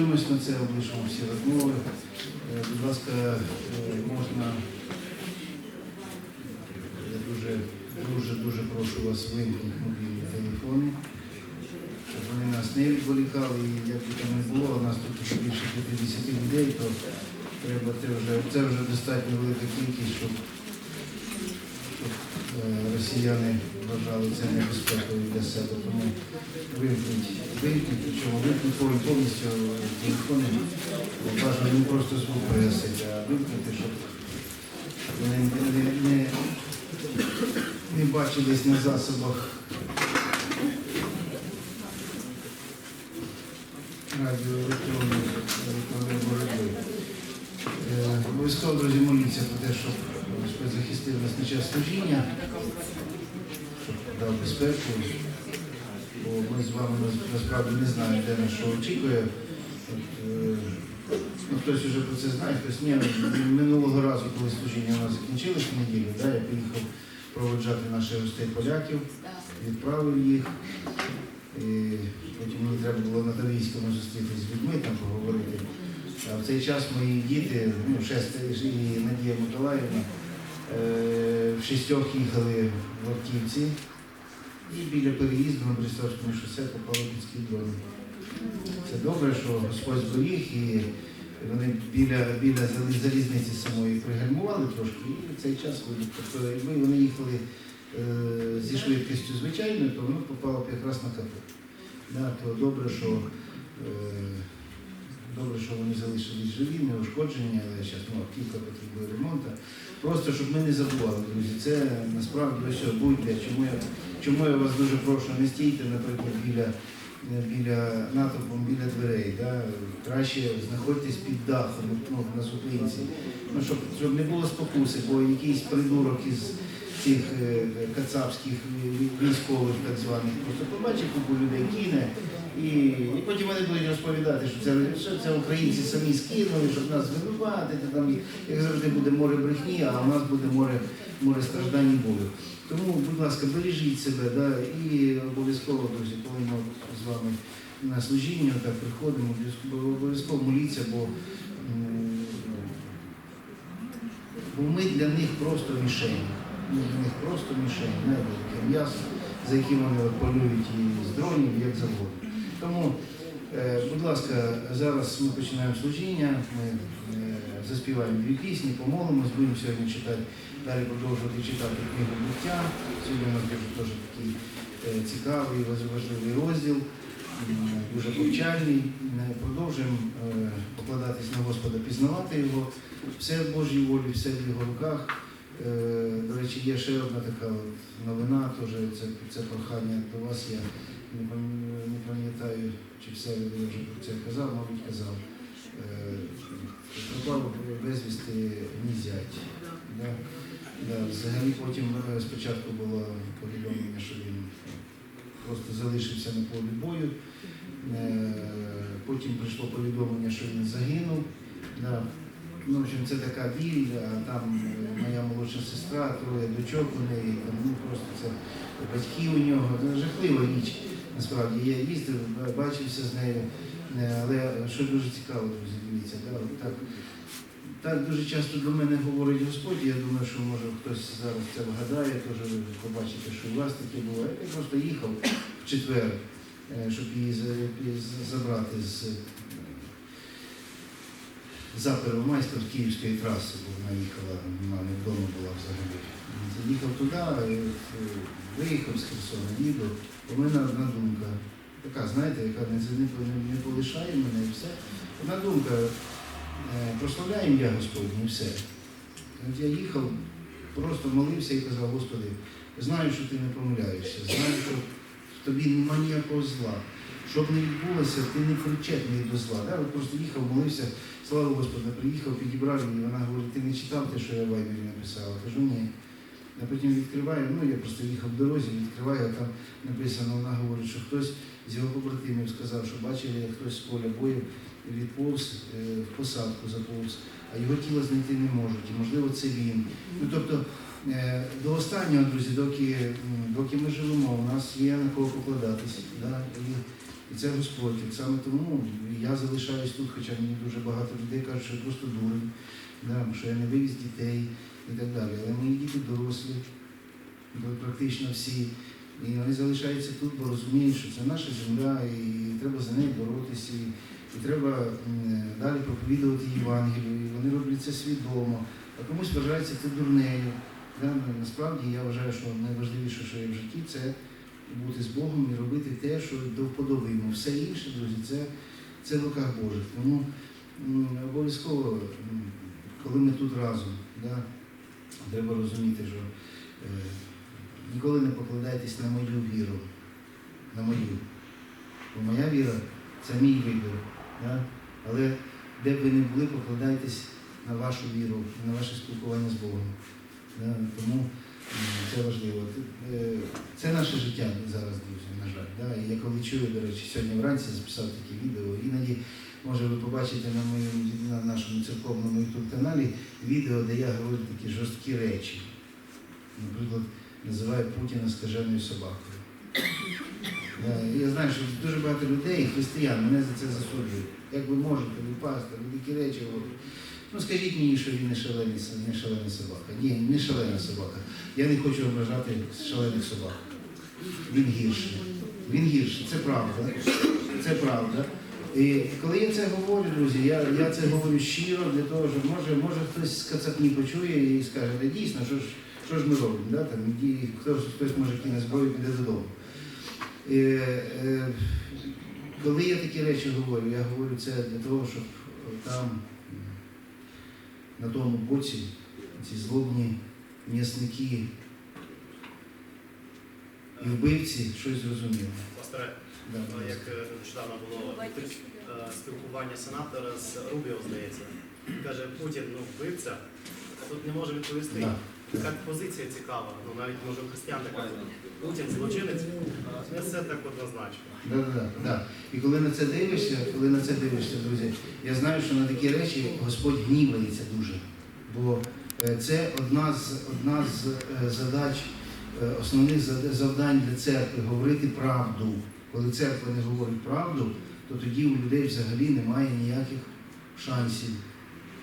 дивимось на це, облишимо всі розмови. Е, Будь ласка, е, можна. Я дуже, дуже, дуже прошу вас вимкнути мобільні телефони, щоб вони нас не відволікали. І як би там не було, у нас тут вже більше 50 людей, то треба це вже, це вже достатньо велика кількість, щоб, щоб е, росіяни вважали це небезпекою для себе. Тому вимкніть, вимкніть, причому вимкніть повністю телефони, бажано не просто звук пригасити, а вимкнути, щоб вони не, не, не бачились на засобах радіоелектронної електронної боротьби. Е, Обов'язково, друзі, моліться про те, щоб Господь захистив нас на час служіння, дав безпеку. Бо ми з вами насправді не знаємо, де нас що очікує. Е, ну, хтось вже про це знає, хтось ні. Минулого разу, коли служіння у нас закінчилось в неділю, да, я поїхав проводжати наших гостей поляків, відправив їх. І потім мені треба було на Таврійському зустрітися з людьми, там поговорити. А в цей час мої діти, ну, шесте і Надія Миколаївна, в шістьох їхали в автівці і біля переїзду на Брістовському шосе попали під дрони. Це добре, що Господь зберіг і вони біля, біля залізниці самої пригальмували трошки, і в цей час вони- якби вони їхали е, зі швидкістю звичайною, то воно попало якраз на капот. Да, то добре, що е, добре, що вони залишились живі, не ушкоджені, але зараз ну, автівка потребує ремонту. Просто щоб ми не забували, друзі, це насправді ось будьте. Чому я, чому я вас дуже прошу, не стійте, наприклад, біля, біля натовпом, біля дверей. Да? Краще знаходьтесь під дахом ну, на зупинці. Ну, щоб, щоб не було спокуси, бо якийсь придурок із цих е, кацапських військових так званих просто побачить купу людей, кине. І, і потім вони будуть розповідати, що це, що це українці самі скинули, щоб нас звинуватити. Там, як завжди, буде море брехні, а у нас буде море, море страждань і болю. Тому, будь ласка, бережіть себе, да, і обов'язково, друзі, коли ми з вами на служіння так приходимо, обов'язково- моліться, бо, бо ми для них просто мішень. Ми для них просто мішень, таке м'ясо, за яким вони полюють і з дронів, як завгодно. Тому, е, будь ласка, зараз ми починаємо служіння, ми е, заспіваємо дві пісні, помолимось, будемо сьогодні читати, далі продовжувати читати книгу буття. Сьогодні у нас дуже теж такий е, цікавий, важливий розділ, дуже повчальний. Продовжуємо покладатись на Господа, пізнавати його. Все в Божій волі, все в його руках. Е, До речі, є ще одна така от новина, теж це, це прохання до вас. Я не пам'ятаю, чи все я вже про це казав, мабуть, казав. Е, Пропав безвісти мій зять. Да? Да, взагалі потім е, спочатку було повідомлення, що він просто залишився на полі бою. Потім прийшло повідомлення, що він загинув. Да. Ну, в общем, це така біль, а там моя молодша сестра, троє дочок у неї, ну просто це батьки у нього. Це жахлива річ. Насправді я їздив, бачився з нею. Е, Але що дуже цікаво, друзі, дивіться, да, так, так дуже часто до мене говорить Господь. Я думаю, що може хтось зараз це вгадає, теж побачите, що у вас таке було. Я просто їхав в четвер, е, щоб її забрати з за Первомайська з Київської траси, бо вона їхала, вона не вдома була взагалі. Заїхав туди, е, виїхав з Херсона, їду. У мене одна думка, така, знаєте, яка не, не, не полишає мене і все. Одна думка, е, прославляє ім'я Господнє і все. От я їхав, просто молився і казав, Господи, знаю, що ти не помиляєшся, знаю, що в тобі нема ніякого зла. Щоб не відбулося, ти не причетний до зла. Да? Просто їхав, молився, слава Господу, приїхав, підібрав її, вона говорить, ти не читав те, що я в Вайбері написала? Кажу, ні. Я потім відкриваю, ну я просто їхав в дорозі, відкриваю, а там написано, вона говорить, що хтось з його побратимів сказав, що бачив, як хтось з поля бою відповз е, в посадку заповз, а його тіло знайти не можуть, і можливо це він. Ну тобто е, до останнього, друзі, доки, доки ми живемо, у нас є на кого покладатись. Да? І І це Господь. І саме тому я залишаюсь тут, хоча мені дуже багато людей кажуть, що я просто дурень, да, що я не вивіз дітей і так далі. Але мої діти дорослі, практично всі. І вони залишаються тут, бо розуміють, що це наша земля, і треба за неї боротися, і, треба далі проповідувати Євангелію. І вони роблять це свідомо. А комусь вважається це дурнею. Да? Насправді я вважаю, що найважливіше, що є в житті, це бути з Богом і робити те, що до вподоби йому. Все інше, друзі, це, це в руках Божих. Тому обов'язково, коли ми тут разом, да, треба розуміти, що е, ніколи не покладайтесь на мою віру, на мою. Бо моя віра це мій вибір. Да? Але де б ви не були, покладайтесь на вашу віру, на ваше спілкування з Богом. Да? Тому це важливо. Е, Це наше життя зараз, друзі, на жаль. Да? І я коли чую, до речі, сьогодні вранці записав таке відео, іноді, може, ви побачите на моєму на нашому церковному youtube каналі відео, де я говорю такі жорсткі речі. Наприклад, називаю Путіна скаженою собакою. Я знаю, що дуже багато людей, християн, мене за це засуджують. Як ви можете, ви пастор, ви такі речі говорите. Ну скажіть мені, що він не шалений, не шалена собака. Ні, не шалена собака. Я не хочу ображати шалених собак. Він гірший. Він гірший, це правда. Це правда. І коли я це говорю, друзі, я, я це говорю щиро для того, щоб може, може хтось з кацапні почує і скаже, «Та дійсно, що ж, що ж ми робимо? Да? Там, і хтось, хтось може кине зброю піде додому. Е, е, коли я такі речі говорю, я говорю це для того, щоб там, на тому боці, ці злобні м'ясники і вбивці щось зрозуміли. Пасторе, Да, е, як е, нещодавно було е, спілкування сенатора з Рубіо, здається, каже, Путін ну, вбивця, тут не може відповісти. Да. Така позиція цікава, ну навіть може у християн така. Путін злочинець, не все так однозначно. Да, да, да, да. І коли на це дивишся, коли на це дивишся, друзі, я знаю, що на такі речі Господь гнівається дуже. Бо е, це одна з, одна з е, задач, е, основних завдань для церкви говорити правду. Коли церква не говорить правду, то тоді у людей взагалі немає ніяких шансів.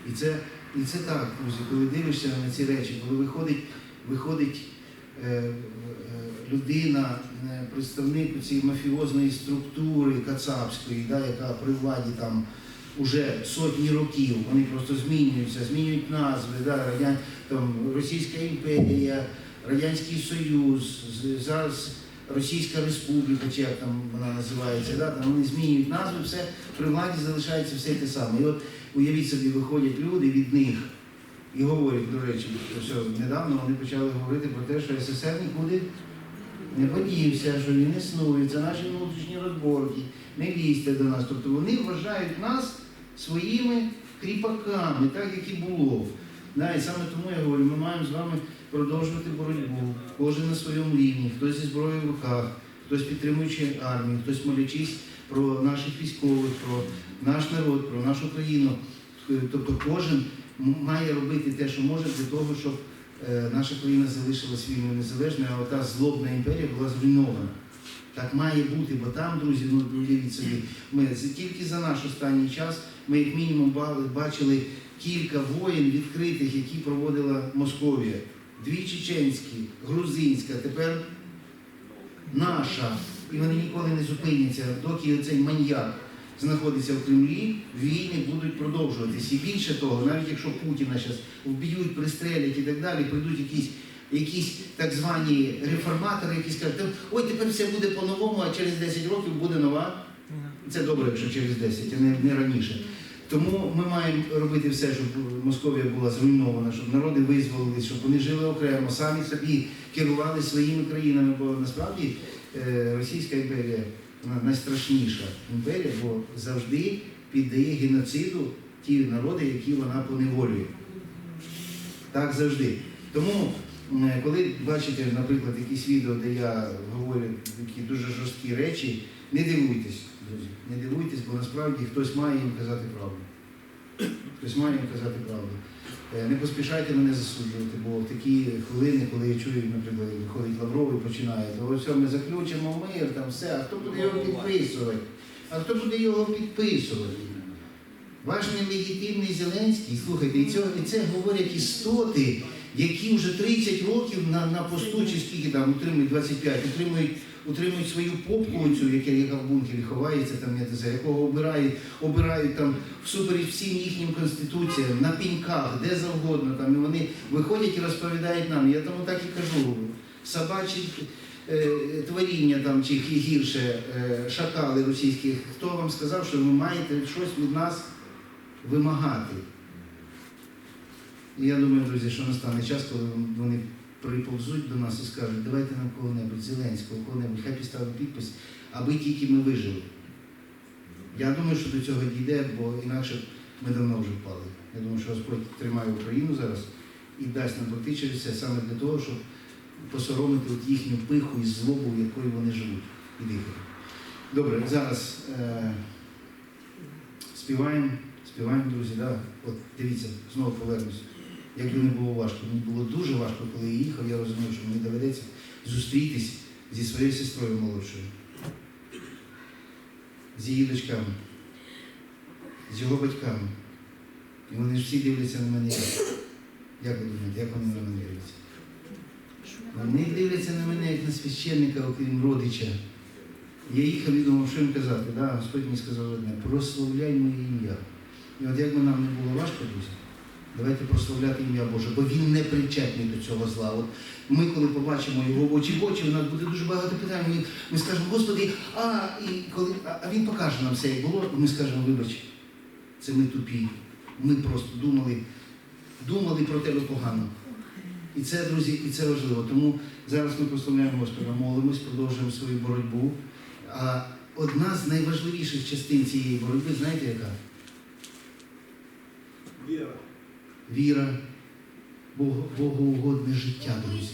І це, і це так, друзі, коли дивишся на ці речі, коли виходить, виходить е, е, людина, е, представник цієї мафіозної структури кацапської, да, яка при владі там уже сотні років, вони просто змінюються, змінюють назви, да, радян, там, Російська імперія, Радянський Союз, зараз Російська Республіка, чи як там вона називається, да, там вони змінюють назви, все при владі залишається все те саме. І от уявіть собі, виходять люди від них і говорять, до речі, що недавно вони почали говорити про те, що СССР нікуди не подівся, що він існує, це наші внутрішні розборки, не лізьте до нас. Тобто вони вважають нас своїми кріпаками, так як і було. Да, і саме тому я говорю, ми маємо з вами продовжувати боротьбу, кожен на своєму рівні, хтось зі зброєю в руках, хтось підтримуючи армію, хтось молячись про наших військових, про наш народ, про нашу країну. Тобто кожен має робити те, що може, для того, щоб е, наша країна залишилась вільною незалежною, а ота злобна імперія була зруйнована. Так має бути, бо там, друзі, ну уявіть собі, ми тільки за наш останній час ми як мінімум ба- бачили кілька воєн відкритих, які проводила Московія. Дві чеченські, грузинська, тепер наша. І вони ніколи не зупиняться, доки цей маньяк знаходиться в Кремлі, війни будуть продовжуватись. І більше того, навіть якщо Путіна зараз вб'ють, пристрелять і так далі, прийдуть якісь, якісь так звані реформатори, які скажуть, «Та, ой, тепер все буде по-новому, а через 10 років буде нова. Це добре, якщо через 10, а не, не раніше. Тому ми маємо робити все, щоб Московія була зруйнована, щоб народи визволились, щоб вони жили окремо, самі собі керували своїми країнами, бо насправді е, Російська імперія найстрашніша імперія, бо завжди піддає геноциду ті народи, які вона поневолює. Так завжди. Тому, коли бачите, наприклад, якісь відео, де я говорю такі дуже жорсткі речі, не дивуйтесь, друзі, не дивуйтесь, бо насправді хтось має їм казати правду. Хтось має їм казати правду. Е, Не поспішайте мене засуджувати, бо в такі хвилини, коли я чую, наприклад, виходить Лавров і починає, то ось ми заключимо мир, там все, а хто буде його підписувати? а хто буде його підписувати? Ваш нелегітимний Зеленський, слухайте, і, цього, і це говорять істоти, які вже 30 років на, на посту, чи скільки там утримують 25, утримують, утримують свою попку цю, яка, яка в бункері ховається, там, я не знаю, якого обирають, обирають там всупереч всім їхнім конституціям, на піньках, де завгодно. Там, і вони виходять і розповідають нам. Я тому так і кажу, собачі е, творіння там, чи гірше, е, шакали російські, хто вам сказав, що ви маєте щось від нас вимагати? Я думаю, друзі, що настане час, коли вони приповзуть до нас і скажуть, давайте нам кого-небудь, Зеленського, кого-небудь, хай підставить підпис, аби тільки ми вижили. Я думаю, що до цього дійде, бо інакше ми давно вже впали. Я думаю, що Господь тримає Україну зараз і дасть нам пройти через це саме для того, щоб посоромити от їхню пиху і злобу, в якої вони живуть і дихають. Добре, зараз е, співаємо, співаємо, друзі. Да? От дивіться, знову повернусь. Як не було важко. Мені було дуже важко, коли я їхав, я розумів, що мені доведеться зустрітись зі своєю сестрою молодшою, з її дочками, з його батьками. І вони ж всі дивляться на мене. Як ви думаєте, як вони на мене дивляться? Вони дивляться на мене як на священника, окрім родича. Я їхав і думав, що їм казати. Да? Господь мені сказав одне, прославляй моє ім'я. І от як би нам не було важко, друзі, давайте прославляти ім'я Боже, бо він не причетний до цього зла. От ми, коли побачимо його очі в очі, у нас буде дуже багато питань. Ми, ми скажемо, Господи, а, і коли, а, він покаже нам все, як було, ми скажемо, вибач, це ми тупі. Ми просто думали, думали про тебе погано. І це, друзі, і це важливо. Тому зараз ми прославляємо Господа, молимось, продовжуємо свою боротьбу. А одна з найважливіших частин цієї боротьби, знаєте яка? Віра. Віра, богоугодне життя, друзі.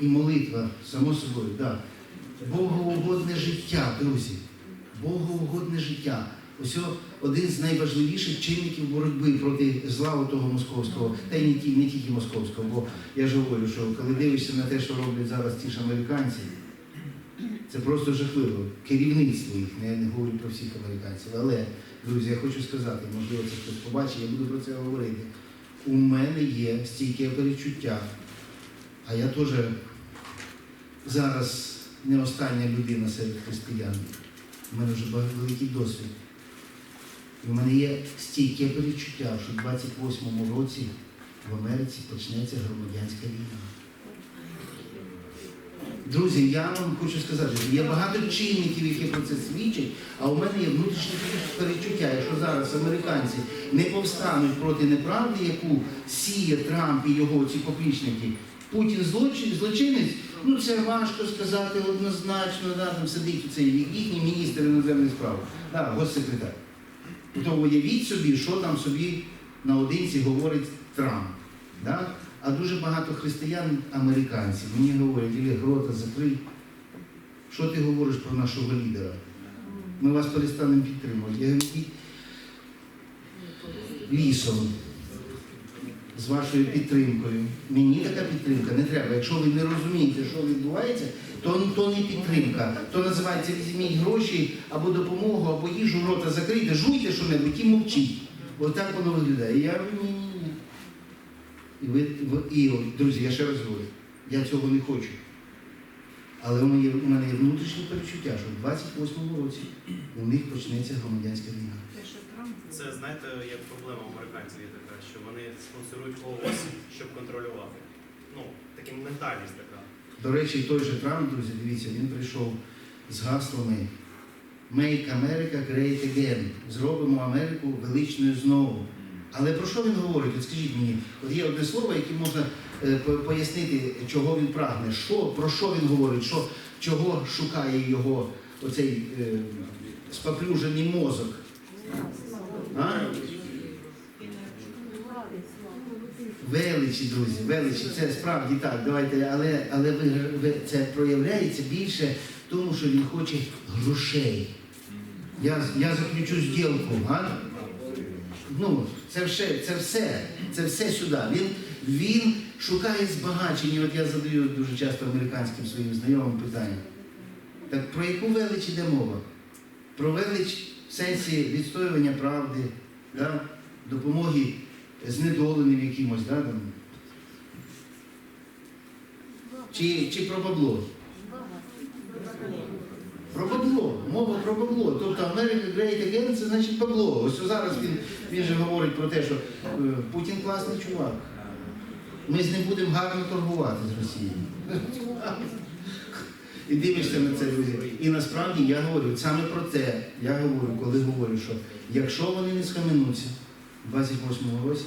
І молитва, само собою, так. Богоугодне життя, друзі. Богоугодне життя. Ось один з найважливіших чинників боротьби проти зла того московського, та й не, ті, не тільки московського, бо я ж говорю, що коли дивишся на те, що роблять зараз ті ж американці, це просто жахливо. Керівництво їх, я не говорю про всіх американців. Але, друзі, я хочу сказати, можливо, це хтось побачить, я буду про це говорити. У мене є стійке перечуття, а я теж зараз не остання людина серед християн. У мене вже великий досвід. І в мене є стійке перечуття, що в 28-му році в Америці почнеться громадянська війна. Друзі, я вам хочу сказати, що є багато чинників, які про це свідчать, а у мене є внутрішнє перечуття, якщо зараз американці не повстануть проти неправди, яку сіє Трамп і його ці поплічники, Путін злочин, злочинець, ну це важко сказати однозначно, да, там сидить цей їхній міністр іноземних справ, да, госсекретар. То уявіть собі, що там собі наодинці говорить Трамп. Да? А дуже багато християн американців мені говорять, Ілля, рота закрий. Що ти говориш про нашого лідера? Ми вас перестанемо підтримувати. Я говорю, лісом з вашою підтримкою. Мені така підтримка не треба. Якщо ви не розумієте, що відбувається, то, то не підтримка. То називається візьміть гроші або допомогу, або їжу рота закрийте, жуйте що-небудь і мовчіть. Отак воно виглядає. Я говорю, ні. І, ви, ви- і от, друзі, я ще раз говорю, я цього не хочу. Але у мене, є- у мене є внутрішнє перечуття, що в 28-му році у них почнеться громадянська війна. Це знаєте, як проблема американців є така, що вони спонсорують когось, щоб контролювати. Ну, така ментальність така. До речі, той же Трамп, друзі, дивіться, він прийшов з гаслами Make America Great Again. Зробимо Америку величною знову. Але про що він говорить? От скажіть мені, от є одне слово, яке можна е, пояснити, чого він прагне. Що, про що він говорить, що, чого шукає його оцей е, споплюжений мозок? А? Величі, друзі, величі, це справді так. Давайте, але, але ви, це проявляється більше в тому, що він хоче грошей. Я, я заключу зділку, а? Ну, це все, це все, це все сюди. Він, він шукає збагачення. От я задаю дуже часто американським своїм знайомим питання. Так про яку велич іде мова? Про велич в сенсі відстоювання правди, да? допомоги знедоленим якимось, да? там. Чи, чи про бабло? Про бабло, мова про бабло. Тобто America Great Again це значить бабло. Ось зараз він, він же говорить про те, що е, Путін класний чувак. Ми з ним будемо гарно торгувати з Росією. І дивишся на це друзі. І насправді я говорю саме про це. Я говорю, коли говорю, що якщо вони не схаменуться в 28-му році,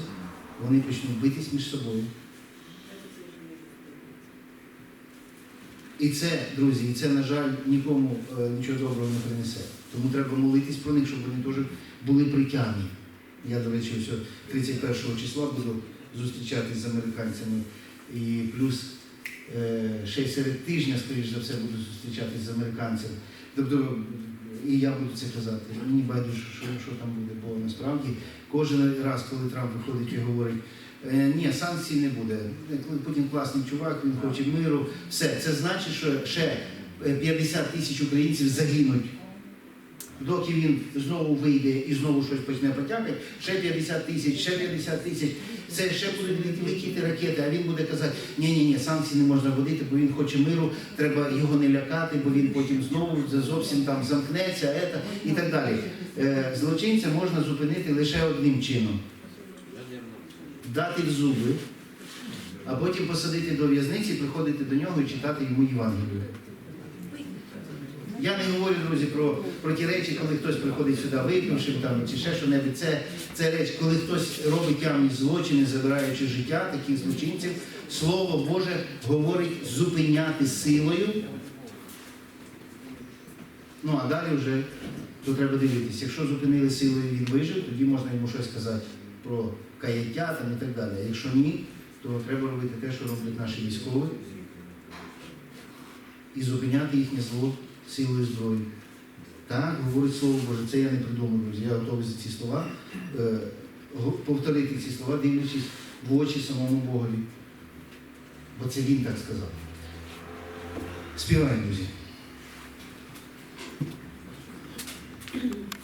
вони почнуть битись між собою. І це, друзі, і це, на жаль, нікому е, нічого доброго не принесе. Тому треба молитись про них, щоб вони теж були притягнені. Я, до речі, ось 31 числа буду зустрічатись з американцями. І плюс е, ще серед тижня, скоріш за все, буду зустрічатись з американцями. Тобто, і я буду це казати. Мені байдуже, що, що там буде, бо насправді кожен раз, коли Трамп виходить і говорить, «Е, ні, санкцій не буде. Е, Путін класний чувак, він хоче миру. Все, це значить, що ще е, 50 тисяч українців загинуть. Доки він знову вийде і знову щось почне потякати, ще 50 тисяч, ще 50 тисяч. Це ще будуть летіти ракети, а він буде казати, ні, ні, ні, санкції не можна вводити, бо він хоче миру, треба його не лякати, бо він потім знову зовсім там замкнеться, ета, і так далі. Е, Злочинця можна зупинити лише одним чином дати в зуби, а потім посадити до в'язниці, приходити до нього і читати йому Євангелію. Я не говорю, друзі, про, про ті речі, коли хтось приходить сюди випивши там, чи ще що-небудь. Це, це речі, коли хтось робить явні злочини, забираючи життя таких злочинців, Слово Боже говорить зупиняти силою. Ну а далі вже то треба дивитися. Якщо зупинили силою і він вижив, тоді можна йому щось сказати про каяття там, і так далі. Якщо ні, то треба робити те, що роблять наші військові, і зупиняти їхнє зло силою зброї. Так, говорить Слово Боже, це я не придумав, друзі. Я готовий за ці слова е, повторити ці слова, дивлячись в очі самому Богові. Бо це він так сказав. Співаємо, друзі.